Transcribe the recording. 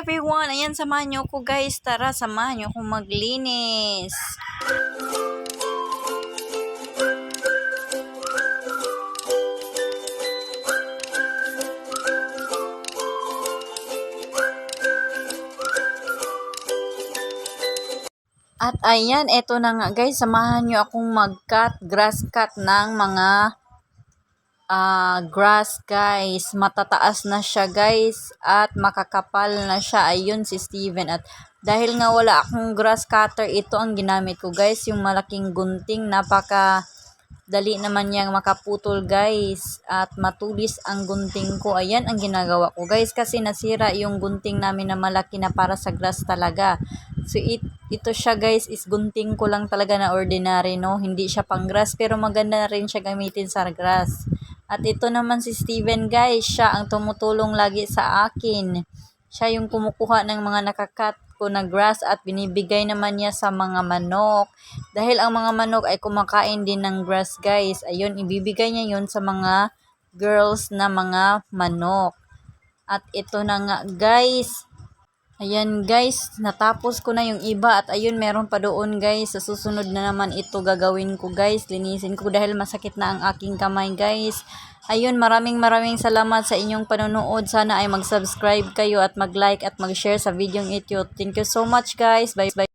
everyone! Ayan, samahan niyo ako guys. Tara, samahan niyo ako maglinis. At ayan, eto na nga guys, samahan niyo akong mag-cut, grass cut ng mga ah grass guys. Matataas na siya guys at makakapal na siya. Ayun si Steven at dahil nga wala akong grass cutter, ito ang ginamit ko guys. Yung malaking gunting, napaka dali naman niyang makaputol guys at matulis ang gunting ko ayan ang ginagawa ko guys kasi nasira yung gunting namin na malaki na para sa grass talaga so it, ito siya guys is gunting ko lang talaga na ordinary no hindi siya pang grass pero maganda rin siya gamitin sa grass at ito naman si Steven guys siya ang tumutulong lagi sa akin siya yung kumukuha ng mga nakakat ko na grass at binibigay naman niya sa mga manok. Dahil ang mga manok ay kumakain din ng grass guys. Ayun, ibibigay niya yun sa mga girls na mga manok. At ito na nga guys. Ayan guys, natapos ko na yung iba at ayun meron pa doon guys. Sa susunod na naman ito gagawin ko guys. Linisin ko dahil masakit na ang aking kamay guys. Ayun, maraming maraming salamat sa inyong panonood. Sana ay mag-subscribe kayo at mag-like at mag-share sa video ito. Thank you so much guys. Bye bye.